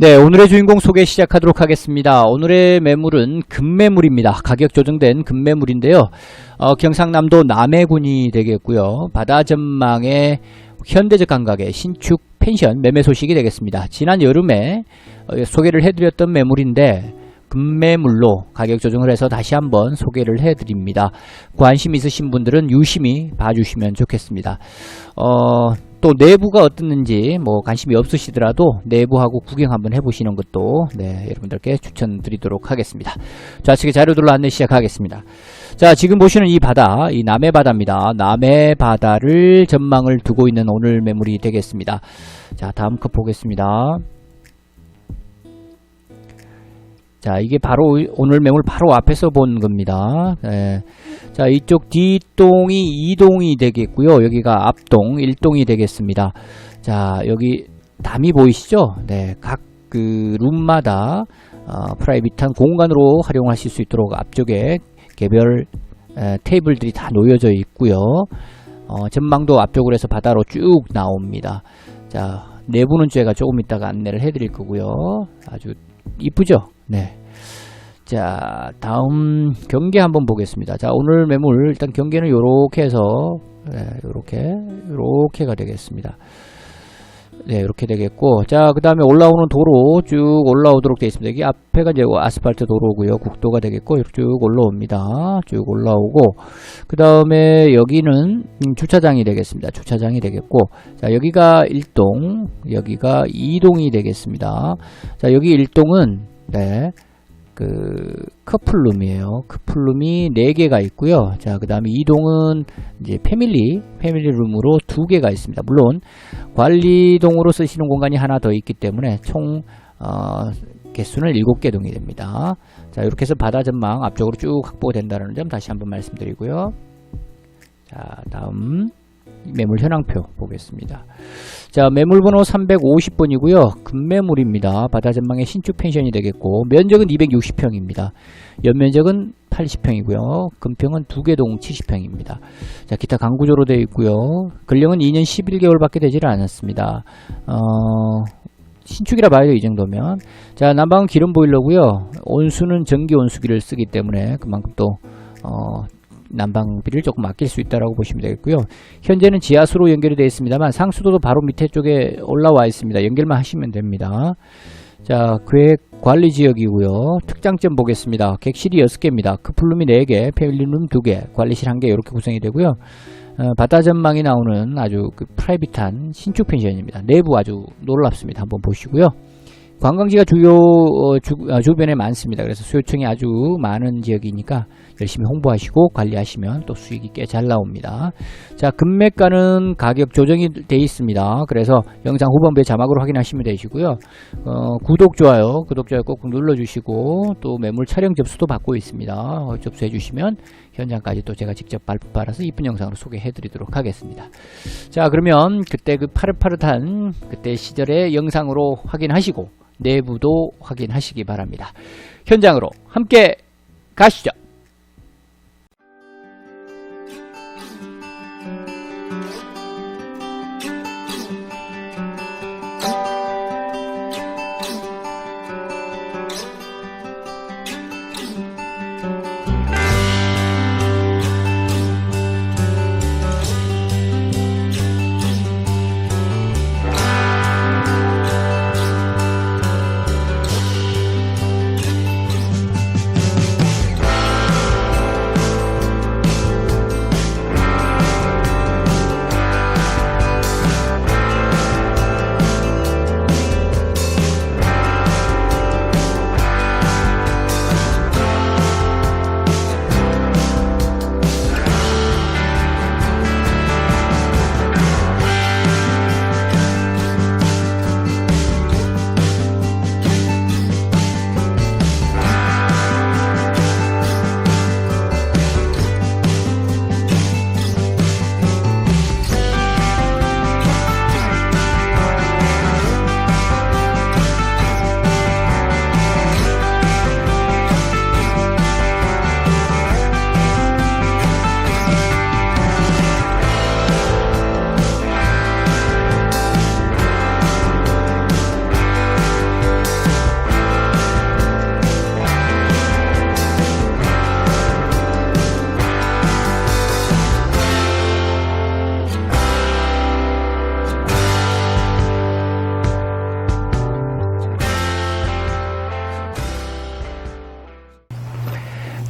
네, 오늘의 주인공 소개 시작하도록 하겠습니다. 오늘의 매물은 금매물입니다. 가격 조정된 금매물인데요. 어, 경상남도 남해군이 되겠고요. 바다 전망의 현대적 감각의 신축 펜션 매매 소식이 되겠습니다. 지난 여름에 어, 소개를 해드렸던 매물인데 금매물로 가격 조정을 해서 다시 한번 소개를 해드립니다. 관심 있으신 분들은 유심히 봐주시면 좋겠습니다. 어, 또 내부가 어떻는지 뭐 관심이 없으시더라도 내부하고 구경 한번 해보시는 것도 네, 여러분들께 추천드리도록 하겠습니다. 좌측에 자료들로 안내 시작하겠습니다. 자, 지금 보시는 이 바다, 이 남해 바다입니다. 남해 바다를 전망을 두고 있는 오늘 매물이 되겠습니다. 자, 다음 컷 보겠습니다. 자, 이게 바로 오늘 매물 바로 앞에서 본 겁니다. 예. 자, 이쪽 뒷동이 2동이 되겠고요. 여기가 앞동 1동이 되겠습니다. 자, 여기 담이 보이시죠? 네, 각 그 룸마다 어, 프라이빗한 공간으로 활용하실 수 있도록 앞쪽에 개별 에, 테이블들이 다 놓여져 있고요. 어, 전망도 앞쪽으로 해서 바다로 쭉 나옵니다. 자, 내부는 제가 조금 이따가 안내를 해드릴 거고요. 아주 이쁘죠? 네. 자, 다음 경계 한번 보겠습니다. 자, 오늘 매물 일단 경계는 요렇게 해서 네, 요렇게 요렇게가 되겠습니다. 네, 이렇게 되겠고, 자, 그 다음에 올라오는 도로 쭉 올라오도록 되어 있습니다. 여기 앞에가 이제 아스팔트 도로고요. 국도가 되겠고, 이렇게 쭉 올라옵니다. 쭉 올라오고, 그 다음에 여기는 음, 주차장이 되겠습니다. 주차장이 되겠고, 자, 여기가 1동, 여기가 2동이 되겠습니다. 자, 여기 1동은, 네, 그 커플룸이에요. 커플룸이 4개가 있고요. 자, 그다음에 이동은 이제 패밀리 패밀리 룸으로 2개가 있습니다. 물론 관리동으로 쓰시는 공간이 하나 더 있기 때문에 총 어, 개수는 7개 동이 됩니다. 자, 이렇게 해서 바다 전망 앞쪽으로 쭉 확보된다는 점 다시 한번 말씀드리고요. 자, 다음 매물 현황표 보겠습니다. 자, 매물 번호 350번이고요. 금매물입니다. 바다 전망의 신축 펜션이 되겠고 면적은 260평입니다. 연면적은 80평이고요. 금평은 두개동 70평입니다. 자, 기타 강구조로 되어 있고요. 근령은 2년 11개월밖에 되지를 않았습니다. 어, 신축이라 봐요, 이 정도면. 자, 난방은 기름 보일러고요. 온수는 전기 온수기를 쓰기 때문에 그만큼 또 어, 난방비를 조금 아낄 수 있다라고 보시면 되겠고요. 현재는 지하수로 연결이 되어 있습니다만 상수도도 바로 밑에 쪽에 올라와 있습니다. 연결만 하시면 됩니다. 자, 계획 관리 지역이고요. 특장점 보겠습니다. 객실이 6개입니다. 크플룸이 4개, 패밀리룸 2개, 관리실 1개 이렇게 구성이 되고요. 어, 바다 전망이 나오는 아주 그 프라이빗한 신축 펜션입니다. 내부 아주 놀랍습니다. 한번 보시고요. 관광지가 주요 어, 주, 어, 주변에 많습니다. 그래서 수요청이 아주 많은 지역이니까 열심히 홍보하시고 관리하시면 또 수익이 꽤 잘 나옵니다. 자, 금매가는 가격 조정이 돼 있습니다. 그래서 영상 후반부에 자막으로 확인하시면 되시고요. 어, 구독, 좋아요, 구독, 좋아요 꼭 눌러주시고 또 매물 촬영 접수도 받고 있습니다. 어, 접수해 주시면 현장까지 또 제가 직접 발표받아서 이쁜 영상으로 소개해 드리도록 하겠습니다. 자, 그러면 그때 그 파릇파릇한 그때 시절의 영상으로 확인하시고 내부도 확인하시기 바랍니다. 현장으로 함께 가시죠.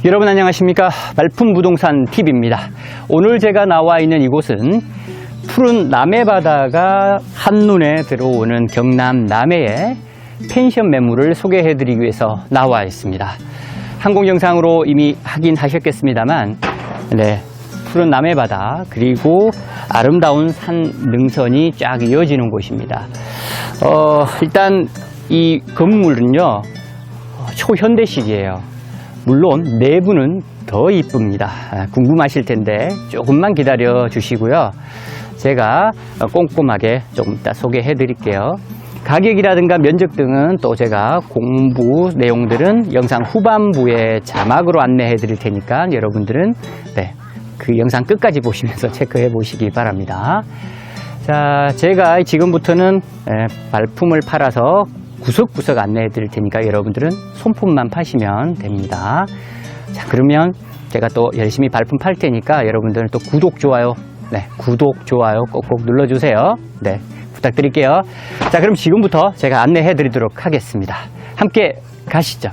여러분 안녕하십니까 말품 부동산 TV입니다. 오늘 제가 나와 있는 이곳은 푸른 남해바다가 한눈에 들어오는 경남 남해의 펜션 매물을 소개해 드리기 위해서 나와 있습니다. 항공 영상으로 이미 확인하셨겠습니다만, 네, 푸른 남해바다 그리고 아름다운 산 능선이 쫙 이어지는 곳입니다. 어, 일단 이 건물은요 어, 초현대식이에요. 물론 내부는 더 이쁩니다. 아, 궁금하실 텐데 조금만 기다려 주시고요. 제가 어, 꼼꼼하게 조금 이따 소개해 드릴게요. 가격이라든가 면적 등은 또 제가 공부 내용들은 영상 후반부에 자막으로 안내해 드릴 테니까 여러분들은 네, 그 영상 끝까지 보시면서 체크해 보시기 바랍니다. 자, 제가 지금부터는 에, 발품을 팔아서 구석구석 안내해 드릴 테니까 여러분들은 손품만 파시면 됩니다. 자, 그러면 제가 또 열심히 발품 팔 테니까 여러분들은 또 구독, 좋아요, 네, 구독, 좋아요 꼭꼭 눌러주세요. 네, 부탁드릴게요. 자, 그럼 지금부터 제가 안내해 드리도록 하겠습니다. 함께 가시죠.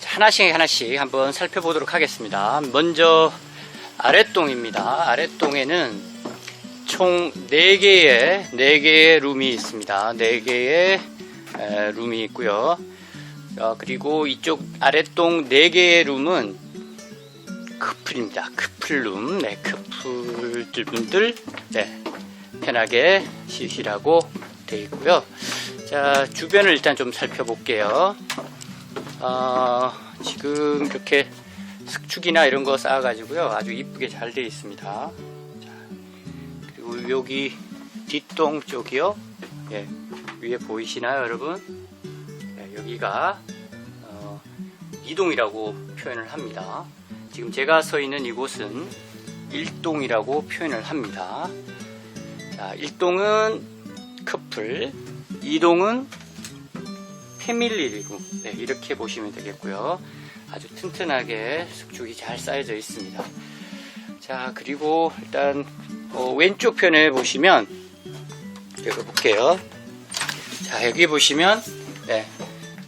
자, 하나씩 하나씩 한번 살펴보도록 하겠습니다. 먼저 아랫동입니다. 아랫동에는 총 4개의 4개의 룸이 있습니다. 4개의 에, 룸이 있고요. 어, 그리고 이쪽 아랫동 4개의 룸은 커플입니다. 커플룸. 네, 커플들 분들 네, 편하게 쉬시라고 되어 있고요. 자, 주변을 일단 좀 살펴볼게요. 어, 지금 이렇게 석축이나 이런 거 쌓아가지고요. 아주 이쁘게 잘 되어 있습니다. 여기 뒷동 쪽이요. 예, 위에 보이시나요, 여러분? 네, 여기가 어, 이동이라고 표현을 합니다. 지금 제가 서 있는 이곳은 일동이라고 표현을 합니다. 자, 일동은 커플, 이동은 패밀리 룸. 네, 이렇게 보시면 되겠고요. 아주 튼튼하게 석축이 잘 쌓여져 있습니다. 자, 그리고 일단 어, 왼쪽 편에 보시면 여기 볼게요. 자, 여기 보시면 네,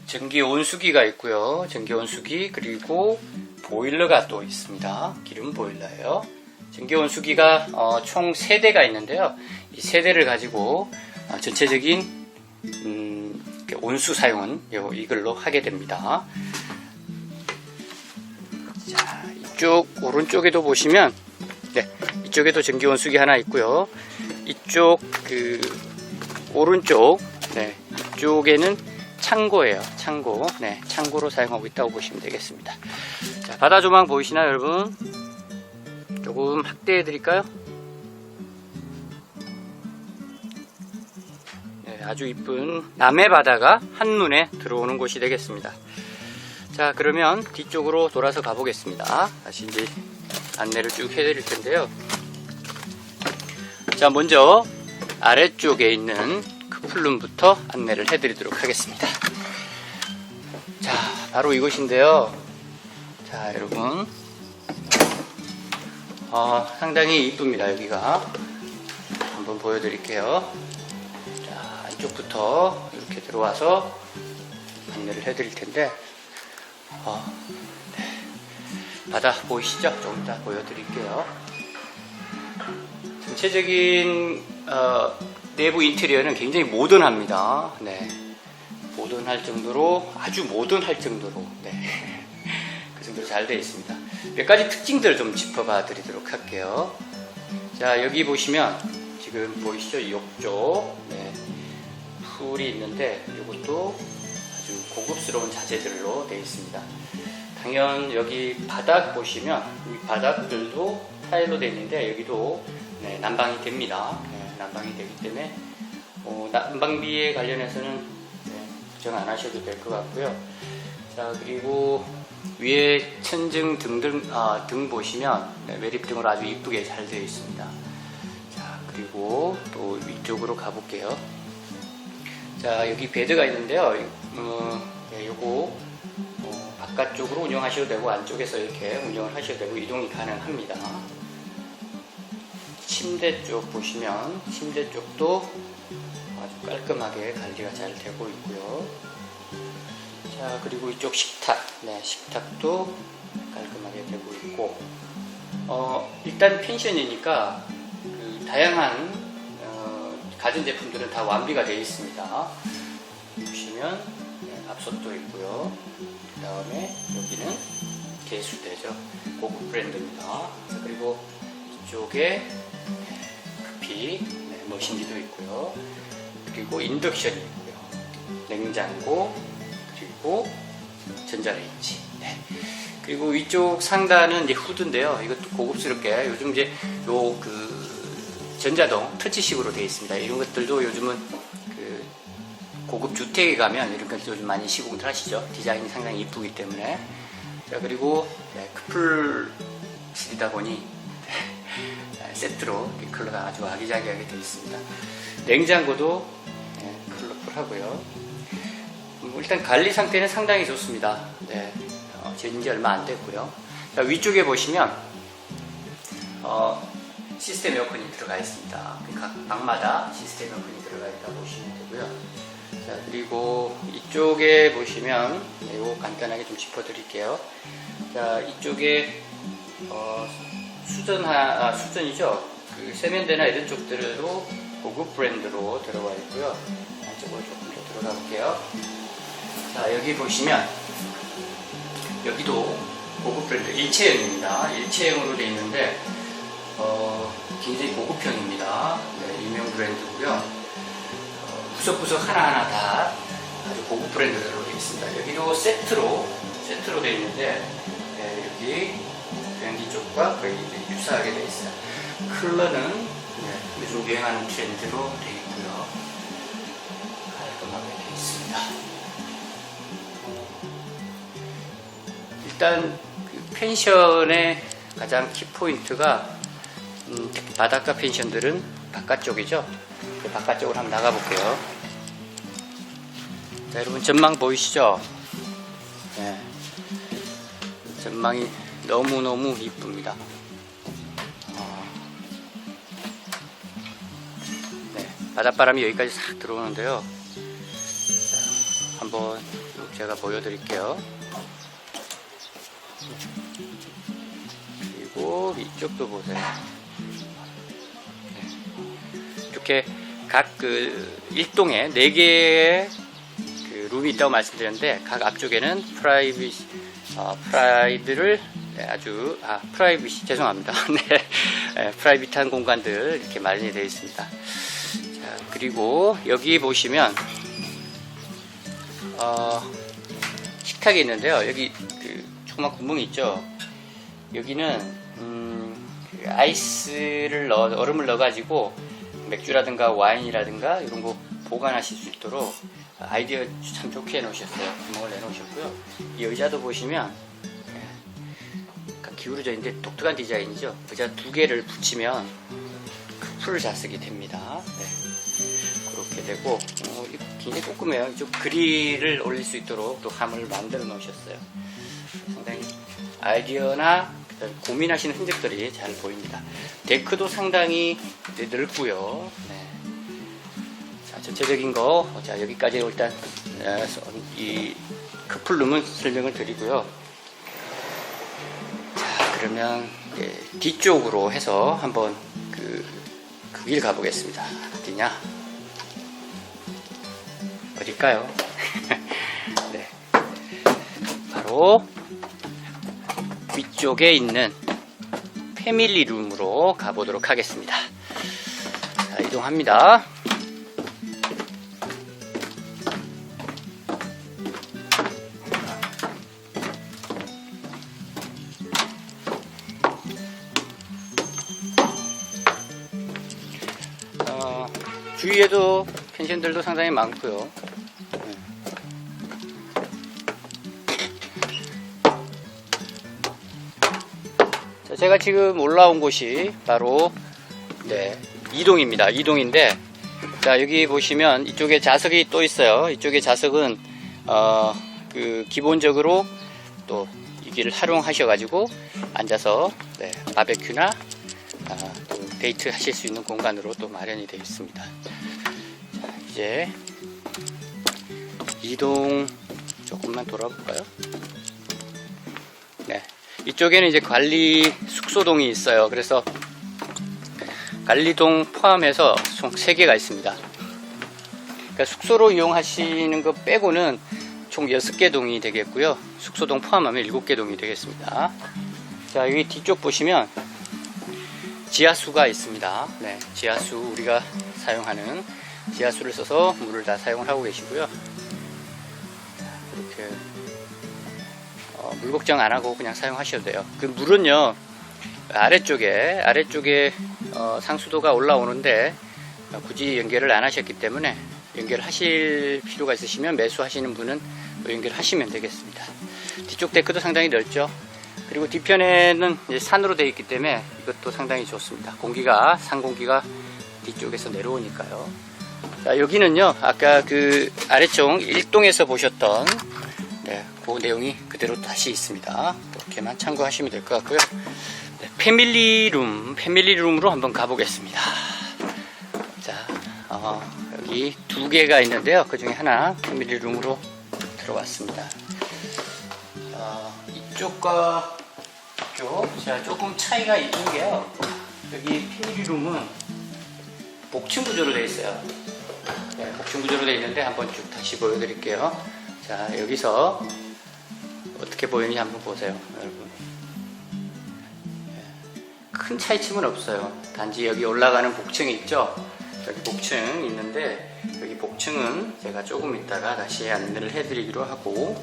전기 온수기가 있고요. 전기 온수기 그리고 보일러가 또 있습니다. 기름 보일러예요. 전기 온수기가 어, 총 3대가 있는데요. 이 3대를 가지고 어, 전체적인 음, 온수 사용은 요, 이걸로 하게 됩니다. 자, 이쪽 오른쪽에도 보시면 네, 이쪽에도 전기 온수기 하나 있고요. 이쪽 그 오른쪽 네, 이쪽에는 창고예요. 창고. 네, 창고로 사용하고 있다고 보시면 되겠습니다. 자, 바다 조망 보이시나요, 여러분? 조금 확대해 드릴까요? 네, 아주 이쁜 남해 바다가 한눈에 들어오는 곳이 되겠습니다. 자, 그러면 뒤쪽으로 돌아서 가보겠습니다. 다시 이제 안내를 쭉 해드릴 텐데요. 자, 먼저 아래쪽에 있는 크플룸부터 안내를 해드리도록 하겠습니다. 자, 바로 이곳인데요. 자, 여러분. 어, 상당히 이쁩니다, 여기가. 한번 보여드릴게요. 자, 안쪽부터 이렇게 들어와서 안내를 해드릴 텐데, 어, 네. 바다 보이시죠? 조금 이따 보여드릴게요. 전체적인 어, 내부 인테리어는 굉장히 모던합니다. 네. 모던할 정도로 아주 모던할 정도로 네. 그 정도로 잘 되어 있습니다. 몇 가지 특징들을 좀 짚어봐 드리도록 할게요. 자 여기 보시면 지금 보이시죠? 이 욕조 네. 풀이 있는데 이것도 아주 고급스러운 자재들로 되어 있습니다. 당연 여기 바닥 보시면 이 바닥들도 타일로 되어 있는데 여기도 네, 난방이 됩니다. 네, 난방이 되기 때문에 어, 난방비에 관련해서는 네, 걱정 안 하셔도 될 것 같고요. 자 그리고 위에 천정 등등 아, 등 보시면 네, 매립등으로 아주 이쁘게 잘 되어 있습니다. 자 그리고 또 위쪽으로 가볼게요. 자 여기 베드가 있는데요. 어, 네, 요거 어, 바깥쪽으로 운영하셔도 되고 안쪽에서 이렇게 운영을 하셔도 되고 이동이 가능합니다. 침대 쪽 보시면 침대 쪽도 아주 깔끔하게 관리가 잘 되고 있고요. 자, 그리고 이쪽 식탁. 네, 식탁도 깔끔하게 되고 있고. 어, 일단 펜션이니까 그 다양한 어, 가전제품들은 다 완비가 되어 있습니다. 보시면 네, 압솥도 있고요. 그 다음에 여기는 개수대죠. 고급 브랜드입니다. 자, 그리고 이쪽에 급히 네, 머신기도 있고요. 그리고 인덕션이 있고요. 냉장고 그리고 전자레인지. 네. 그리고 위쪽 상단은 이제 후드인데요. 이것도 고급스럽게 요즘 이제 요 그 전자동 터치식으로 되어 있습니다. 이런 것들도 요즘은 그 고급 주택에 가면 이런 것들 요즘 많이 시공들 하시죠. 디자인이 상당히 이쁘기 때문에. 자 그리고 네, 크플 실이다 보니 네, 세트로 이 컬러가 아주 아기자기하게 되어 있습니다. 냉장고도 네, 컬러풀하고요. 음, 일단 관리 상태는 상당히 좋습니다. 네, 어, 지은 지 얼마 안 됐고요. 자, 위쪽에 보시면 어, 시스템 에어컨이 들어가 있습니다. 그각 방마다 시스템 에어컨이 들어가 있다고 보시면 되고요. 자, 그리고 이쪽에 보시면 이거 간단하게 좀 짚어드릴게요. 자, 이쪽에 어, 수전 하, 아, 수전이죠. 그 세면대나 이런 쪽들도 고급 브랜드로 들어가 있고요. 안쪽으로 조금 더 들어가 볼게요. 자, 여기 보시면 여기도 고급 브랜드 일체형입니다. 일체형으로 되어 있는데 어, 굉장히 고급형입니다. 네, 유명 브랜드고요. 어, 구석구석 하나하나 다 아주 고급 브랜드로 되어 있습니다. 여기도 세트로 세트로 되어 있는데 네, 여기 변기 쪽과 거의 유사하게 되어 있어요. 컬러는 네, 요즘 유행하는 트렌드로 되어 있고요. 깔끔하게 되어 있습니다. 일단 그 펜션의 가장 키포인트가 음, 바닷가 펜션들은 바깥쪽이죠. 그 바깥쪽으로 한번 나가볼게요. 자, 여러분 전망 보이시죠? 네. 전망이 너무너무 이쁩니다. 어, 네, 바닷바람이 여기까지 싹 들어오는데요. 자, 한번 제가 보여드릴게요. 그리고 이쪽도 보세요. 네. 이렇게 각 그 일동에 네 개의 그 룸이 있다고 말씀드렸는데 각 앞쪽에는 프라이빗 어, 프라이드를 네, 아주 아 프라이빗이 죄송합니다. 네, 네, 프라이빗한 공간들 이렇게 마련이 되어 있습니다. 자 그리고 여기 보시면 어, 식탁이 있는데요. 여기 그 조그만 구멍이 있죠. 여기는 음, 그 아이스를 넣어 얼음을 넣어가지고 맥주라든가 와인이라든가 이런 거 보관하실 수 있도록 아이디어 참 좋게 해놓으셨어요. 구멍을 내놓으셨고요. 이 의자도 보시면 기울어져 있는데 독특한 디자인이죠. 의자 두 개를 붙이면 풀 자석이 됩니다. 네. 그렇게 되고 어, 굉장히 조그매요. 이쪽 그릴을 올릴 수 있도록 또 함을 만들어 놓으셨어요. 상당히 아이디어나 고민하시는 흔적들이 잘 보입니다. 데크도 상당히 넓고요. 네. 자, 전체적인 거, 자, 여기까지 일단, 에, 서- 이 커플룸은 설명을 드리고요. 자, 그러면 뒤쪽으로 해서 한번 그, 그 길 가보겠습니다. 어디냐? 어딜까요? 네. 바로 위쪽에 있는 패밀리 룸으로 가보도록 하겠습니다. 자, 이동합니다. 주위에도 펜션들도 상당히 많고요. 자, 제가 지금 올라온 곳이 바로 네, 이동입니다. 이동인데 자 여기 보시면 이쪽에 좌석이 또 있어요. 이쪽에 좌석은 어, 그 기본적으로 또이 길을 활용하셔가지고 앉아서 네, 바베큐나 아, 또 데이트 하실 수 있는 공간으로 또 마련이 되어 있습니다. 자, 이제 이동 조금만 돌아볼까요? 네. 이쪽에는 이제 관리 숙소동이 있어요. 그래서 관리동 포함해서 총 3개가 있습니다. 그러니까 숙소로 이용하시는 거 빼고는 총 6개 동이 되겠고요. 숙소동 포함하면 7개 동이 되겠습니다. 자, 여기 뒤쪽 보시면 지하수가 있습니다. 네, 지하수 우리가 사용하는 지하수를 써서 물을 다 사용을 하고 계시고요. 이렇게 어, 물 걱정 안 하고 그냥 사용하셔도 돼요. 그 물은요 아래쪽에 아래쪽에 어, 상수도가 올라오는데 어, 굳이 연결을 안 하셨기 때문에 연결하실 필요가 있으시면 매수하시는 분은 연결하시면 되겠습니다. 뒤쪽 데크도 상당히 넓죠. 그리고 뒤편에는 산으로 되어 있기 때문에 이것도 상당히 좋습니다. 공기가 산 공기가 뒤쪽에서 내려오니까요. 자, 여기는요 아까 그 아래쪽 1동에서 보셨던 네, 그 내용이 그대로 다시 있습니다. 그렇게만 참고하시면 될 것 같고요. 네, 패밀리룸, 패밀리룸으로 한번 가보겠습니다. 자, 어, 여기 두 개가 있는데요. 그 중에 하나 패밀리룸으로 들어왔습니다. 자, 이쪽과 이쪽, 자, 조금 차이가 있는 게요. 여기 패밀리룸은 복층 구조로 되어 있어요. 네, 복층 구조로 되어 있는데 한번 쭉 다시 보여드릴게요. 자, 여기서 어떻게 보이는지 한번 보세요, 여러분. 네, 큰 차이점은 없어요. 단지 여기 올라가는 복층이 있죠? 여기 복층 있는데, 여기 복층은 제가 조금 있다가 다시 안내를 해드리기로 하고,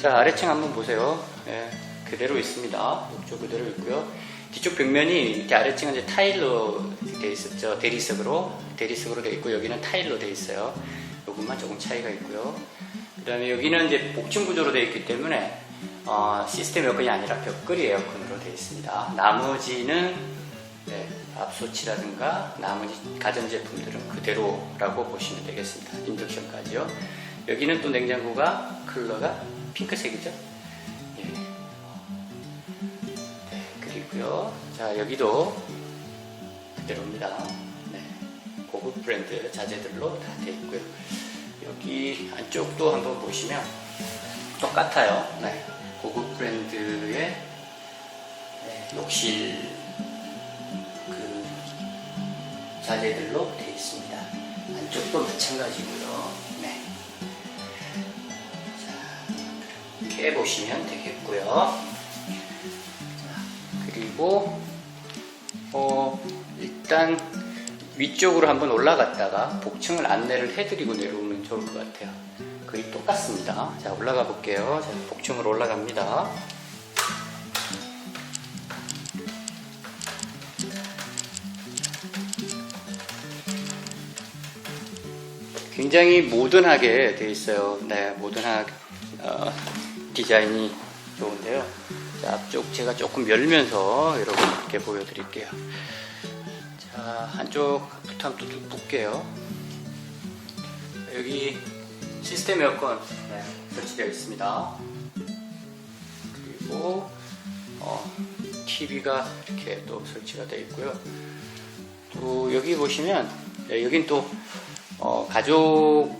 자, 아래층 한번 보세요. 예, 그대로 있습니다. 이쪽 그대로 있고요. 뒤쪽 벽면이 이렇게 아래층은 이제 타일로 되어 있었죠. 대리석으로. 대리석으로 되어 있고, 여기는 타일로 되어 있어요. 요것만 조금 차이가 있고요. 그 다음에 여기는 이제 복층 구조로 되어 있기 때문에 어, 시스템 에어컨이 아니라 벽걸이 에어컨으로 되어 있습니다. 나머지는 네, 압소치라든가 나머지 가전제품들은 그대로라고 보시면 되겠습니다. 인덕션까지요. 여기는 또 냉장고가 컬러가 핑크색이죠. 예. 네, 그리고요. 자 여기도 그대로입니다. 네, 고급 브랜드 자재들로 다 되어 있고요. 여기 안쪽도 한번 보시면 똑같아요. 네, 고급 브랜드의 네, 욕실 자재들로 되어 있습니다. 안쪽도 마찬가지고요. 네. 자, 이렇게 보시면 되겠고요. 자, 그리고 어, 일단 위쪽으로 한번 올라갔다가 복층을 안내를 해드리고 내려오면 좋을 것 같아요. 거의 똑같습니다. 자, 올라가 볼게요. 자, 복층으로 올라갑니다. 굉장히 모던하게 되어 있어요. 네, 모던한 어, 디자인이 좋은데요. 자, 앞쪽 제가 조금 열면서 여러분께 보여드릴게요. 자, 한쪽부터 한번 쭉 볼게요. 여기 시스템 에어컨 네, 설치되어 있습니다. 그리고 어, TV가 이렇게 또 설치가 되어 있고요. 또 여기 보시면 네, 여긴 또 어, 가족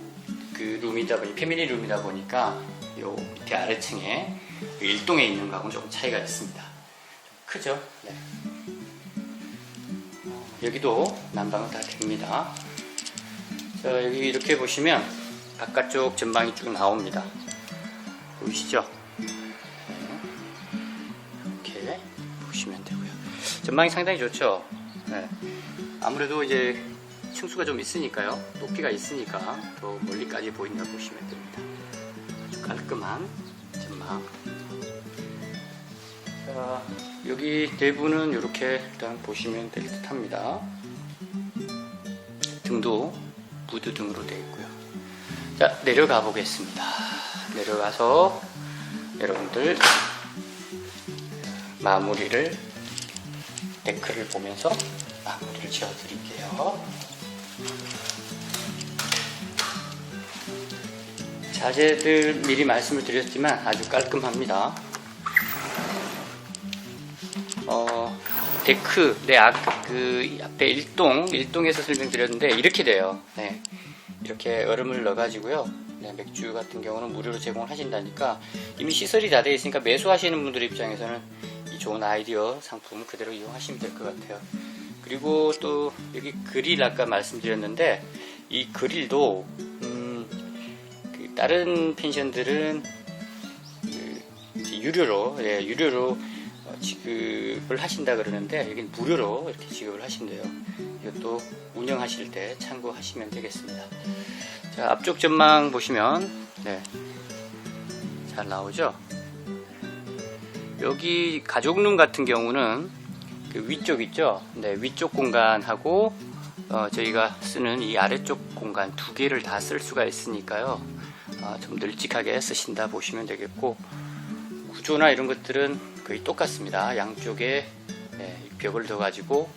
그 룸이다 보니 패밀리 룸이다 보니까 요 밑에 아래층에 그 일동에 있는 거하고는 조금 차이가 있습니다. 좀 크죠? 네. 어, 여기도 난방은 다 됩니다. 자 여기 이렇게 보시면 바깥쪽 전방이 쭉 나옵니다. 보이시죠? 네. 이렇게 보시면 되고요. 전방이 상당히 좋죠? 네. 아무래도 이제 층수가 좀 있으니까요. 높이가 있으니까 더 멀리까지 보인다고 보시면 됩니다. 아주 깔끔한 전망. 자, 여기 내부는 이렇게 일단 보시면 될 듯 합니다. 등도 무드 등으로 되어 있고요. 자, 내려가 보겠습니다. 내려가서 여러분들 마무리를 데크를 보면서 마무리를 지어 드릴게요. 자재들 미리 말씀을 드렸지만 아주 깔끔합니다. 어, 데크, 네, 아, 그 앞에 1동, 1동에서 설명드렸는데 이렇게 돼요. 네. 이렇게 얼음을 넣어가지고요. 네, 맥주 같은 경우는 무료로 제공을 하신다니까 이미 시설이 다 되어 있으니까 매수하시는 분들 입장에서는 이 좋은 아이디어 상품 그대로 이용하시면 될 것 같아요. 그리고 또 여기 그릴 아까 말씀드렸는데 이 그릴도 음, 그 다른 펜션들은 그 유료로 예, 유료로 어, 지급을 하신다 그러는데 여기는 무료로 이렇게 지급을 하신대요. 이것도 운영하실 때 참고하시면 되겠습니다. 자, 앞쪽 전망 보시면 네. 잘 나오죠? 여기 가족룸 같은 경우는 그 위쪽 있죠? 네, 위쪽 공간하고 어, 저희가 쓰는 이 아래쪽 공간 두 개를 다 쓸 수가 있으니까요. 어, 좀 널찍하게 쓰신다 보시면 되겠고 구조나 이런 것들은 거의 똑같습니다. 양쪽에 네, 벽을 둬 가지고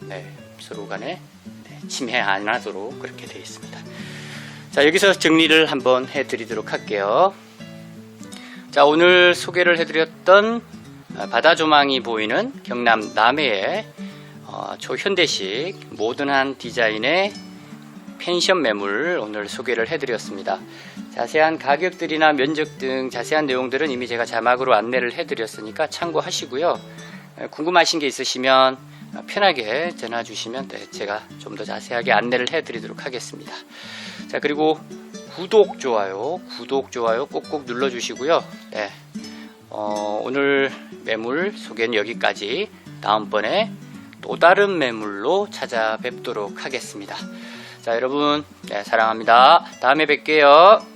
네, 서로 간에 네, 침해 안 하도록 그렇게 되어 있습니다. 자, 여기서 정리를 한번 해드리도록 할게요. 자, 오늘 소개를 해드렸던 어, 바다 조망이 보이는 경남 남해의 어, 초현대식 모던한 디자인의 펜션 매물 오늘 소개를 해드렸습니다. 자세한 가격들이나 면적 등 자세한 내용들은 이미 제가 자막으로 안내를 해드렸으니까 참고하시고요. 에, 궁금하신 게 있으시면 어, 편하게 전화 주시면 네, 제가 좀 더 자세하게 안내를 해드리도록 하겠습니다. 자 그리고 구독 좋아요 구독 좋아요 꼭꼭 눌러주시고요. 네, 어, 오늘 매물 소개는 여기까지 다음번에 또 다른 매물로 찾아뵙도록 하겠습니다. 자 여러분 네, 사랑합니다. 다음에 뵐게요.